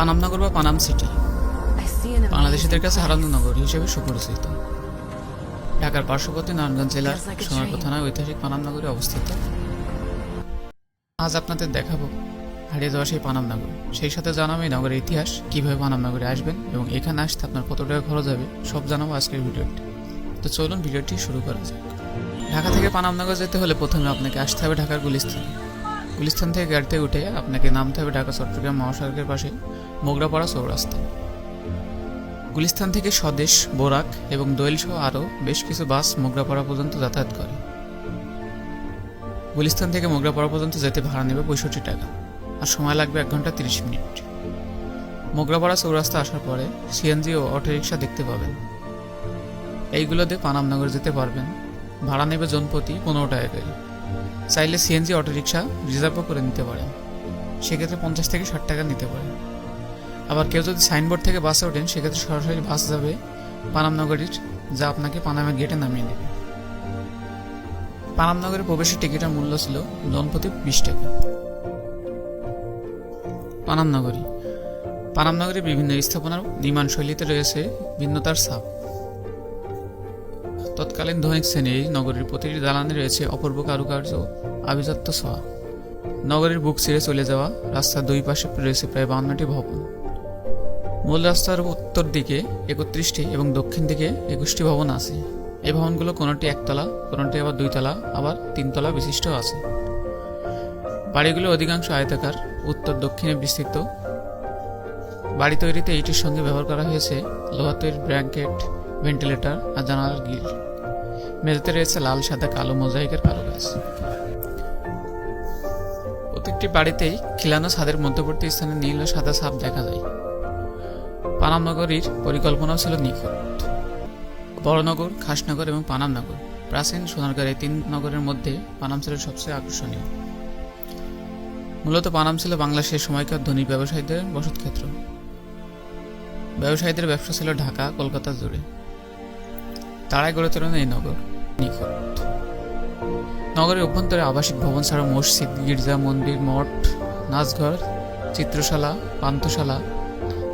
পানামনগর বা পানাম সিটি। বাংলাদেশিদের কাছে হারানো নগর হিসেবে সুপরিচিত। ঢাকার পার্শ্ববর্তী নারায়ণগঞ্জ জেলার সোনারপুর থানায় ঐতিহাসিক পানাম নগরে অবস্থিত। আজ আপনাদের দেখাবো হারিয়ে যাওয়া সেই পানাম নগর সেই সাথে জানাব এই নগরের ইতিহাস কীভাবে পানাম নগরে আসবেন এবং এখানে আসতে আপনার কত টাকা খরচ হবে সব জানাব আজকের ভিডিওটি তো চলুন ভিডিওটি শুরু করা যাক। ঢাকা থেকে পানামনগর যেতে হলে প্রথমে আপনাকে আসতে হবে ঢাকার গুলিস্তান। গুলিস্তান থেকে গাড়িতে উঠে আপনাকে নামতে হবে ঢাকা চট্টগ্রাম মহাসড়কের পাশে মোগরাপাড়া চৌরাস্তা। গুলিস্তান থেকে স্বদেশ, বোরাক এবং দোয়েল সহ আরও বেশ কিছু বাস মোগরাপাড়া পর্যন্ত যাতায়াত করে। গুলিস্তান থেকে মোগরাপাড়া পর্যন্ত যেতে ভাড়া নেবে পঁয়ষট্টি টাকা। আর সময় লাগবে এক ঘণ্টা তিরিশ মিনিট। মোগরাপাড়া চৌরাস্তা আসার পরে সিএনজি ও অটোরিকশা দেখতে পাবেন। এইগুলোতে পানামনগর যেতে পারবেন। ভাড়া নেবে জনপ্রতি পনেরো টাকা করে। চাইলে সিএনজি অটোরিকশা রিজার্ভও করে নিতে পারেন। সেক্ষেত্রে পঞ্চাশ থেকে ষাট টাকা নিতে পারেন। আবার কেউ যদি সাইনবোর্ড থেকে বাসে ওঠেন, সেক্ষেত্রে সরাসরি বাস যাবে পানামনগরীর, যা আপনাকে পানামের গেটে নামিয়ে দেবে। পানামনগরের প্রবেশের টিকিটের মূল্য ছিল জনপ্রতি বিশ টাকা। পানামনগরী। পানামনগরের বিভিন্ন স্থাপনার নির্মাণ শৈলীতে রয়েছে ভিন্নতার ছাপ। তৎকালীন ধনিক শ্রেণির নগরীর প্রতিটি দালানে রয়েছে অপূর্ব কারুকার্য, আভিজাত্য ছোঁয়া। নগরীর বুক ছেড়ে চলে যাওয়া রাস্তার দুই পাশে রয়েছে প্রায় বান্নটি ভবন। মূল রাস্তার উত্তর দিকে একত্রিশটি এবং দক্ষিণ দিকে একুশটি ভবন আছে। এই ভবনগুলো কোনোটি একতলা, কোনোটি আবার দুইতলা, আবার তিনতলা বিশিষ্ট আছে। বাড়িগুলো অধিকাংশ আয়তাকার, উত্তর দক্ষিণে বিস্তৃত। বাড়ি তৈরিতে এইটির সঙ্গে ব্যবহার করা হয়েছে লোহা তৈরির ব্র্যাঙ্কেট, ভেন্টিলেটর আর জানালার গিল। মেঝেতে রয়েছে লাল, সাদা, কালো মোজাইকের কারুকাজ। প্রত্যেকটি বাড়িতেই খিলানো ছাদের মধ্যবর্তী স্থানে নীল ও সাদা ছাপ দেখা যায়। পানামনগরীর পরিকল্পনাও ছিল নিখুঁত। বড়নগর, খাসনগর এবং পানামনগর, প্রাচীন সোনারগাঁর এই তিন নগরের মধ্যে পানাম ছিল সবচেয়ে আকর্ষণীয়। মূলত পানাম ছিল বাংলা সেই সময়কার ধনী ব্যবসায়ীদের বসতক্ষেত্র। ব্যবসায়ীদের ব্যবসা ছিল ঢাকা, কলকাতা জুড়ে। তারাই গড়ে তোলেন এই নগর। নিখুঁত নগরের অভ্যন্তরে আবাসিক ভবন ছাড়া মসজিদ, গির্জা, মন্দির, মঠ, নাচঘর, চিত্রশালা, পান্থশালা,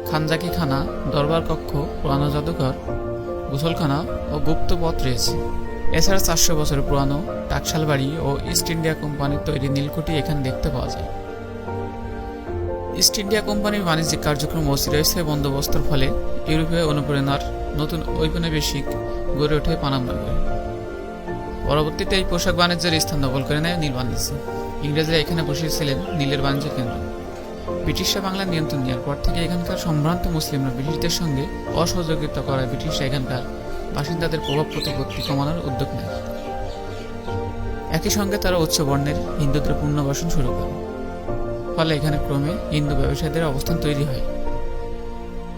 খানজাকি খানা, দরবার কক্ষ, পুরানো জাদুঘর, গোসলখানা ও গুপ্ত পথ রয়েছে। এছাড়া চারশো বছর পুরানো টাকশাল বাড়ি ও ইস্ট ইন্ডিয়া কোম্পানির তৈরি নীলকুঠি এখানে দেখতে পাওয়া যায়। ইস্ট ইন্ডিয়া কোম্পানির বাণিজ্যিক কার্যক্রম ও চিরস্থায়ী বন্দোবস্তর ফলে ইউরোপীয় অনুপ্রেরণার নতুন ঔপনিবেশিক গড়ে ওঠে পানাম নগরে পরবর্তীতে এই পোশাক বাণিজ্যের স্থান দখল করে নেয় নীল বাণিজ্য। ইংরেজরা এখানে বসিয়েছিলেন নীলের বাণিজ্য কেন্দ্র। ব্রিটিশরা বাংলার নিয়ন্ত্রণ নেওয়ার পর থেকে এখানকার সম্ভ্রান্ত মুসলিমরা ব্রিটিশদের সঙ্গে অসহযোগিতা করায় ব্রিটিশরা এখানকার বাসিন্দাদের প্রভাব প্রতিপত্তি কমানোর উদ্যোগ নেয়। একই সঙ্গে তারা উচ্চ বর্ণের হিন্দুদের পুনর্বাসন শুরু করে। ফলে এখানে ক্রমে হিন্দু ব্যবসায়ীদের অবস্থান তৈরি হয়।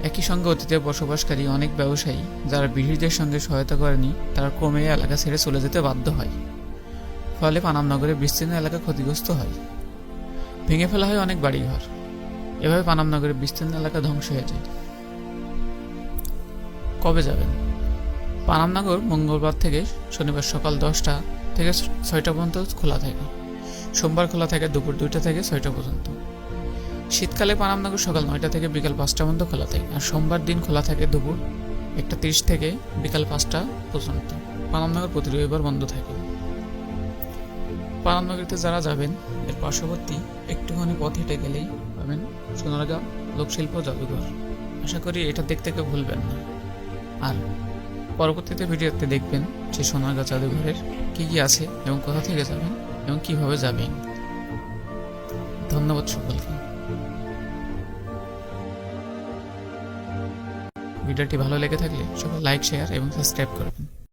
একই সঙ্গে অতীতে বসবাসকারী অনেক ব্যবসায়ী যারা ব্রিটিশদের সঙ্গে সহায়তা করেনি, তারা ক্রমে এলাকা ছেড়ে চলে যেতে বাধ্য হয়। ফলে পানাম নগরের বিস্তীর্ণ এলাকা ক্ষতিগ্রস্ত হয়। ভেঙে ফেলা হয় অনেক বাড়িঘর। এভাবে পানাম নগরের বিস্তীর্ণ এলাকা ধ্বংস হয়ে যায়। কবে যাবেন? পানামনগর মঙ্গলবার থেকে শনিবার সকাল দশটা থেকে ছয়টা পর্যন্ত খোলা থাকে। সোমবার খোলা থাকে দুপুর দুইটা থেকে ছয়টা পর্যন্ত। শীতকালে পানামনগর সকাল নয়টা থেকে বিকাল পাঁচটা পর্যন্ত খোলা থাকে, আর সোমবার দিন খোলা থাকে দুপুর একটা তিরিশ থেকে বিকাল পাঁচটা পর্যন্ত। পানামনগর প্রতি রবিবার বন্ধ থাকে। পানামনগরীতে যারা যাবেন, এর পার্শ্ববর্তী একটুখানি পথ হেঁটে গেলেই পাবেন সোনারগাঁও লোকশিল্প জাদুঘর। আশা করি এটা দেখতে কেউ ভুলবেন না। আর পরবর্তীতে ভিডিওতে দেখবেন যে সোনারগাঁও জাদুঘরের কী কী আছে এবং কোথা থেকে যাবেন এবং কীভাবে যাবেন। ধন্যবাদ সকলকে। ভিডিওটি ভালো লেগে থাকলে সবাই লাইক শেয়ার এবং সাবস্ক্রাইব করবেন।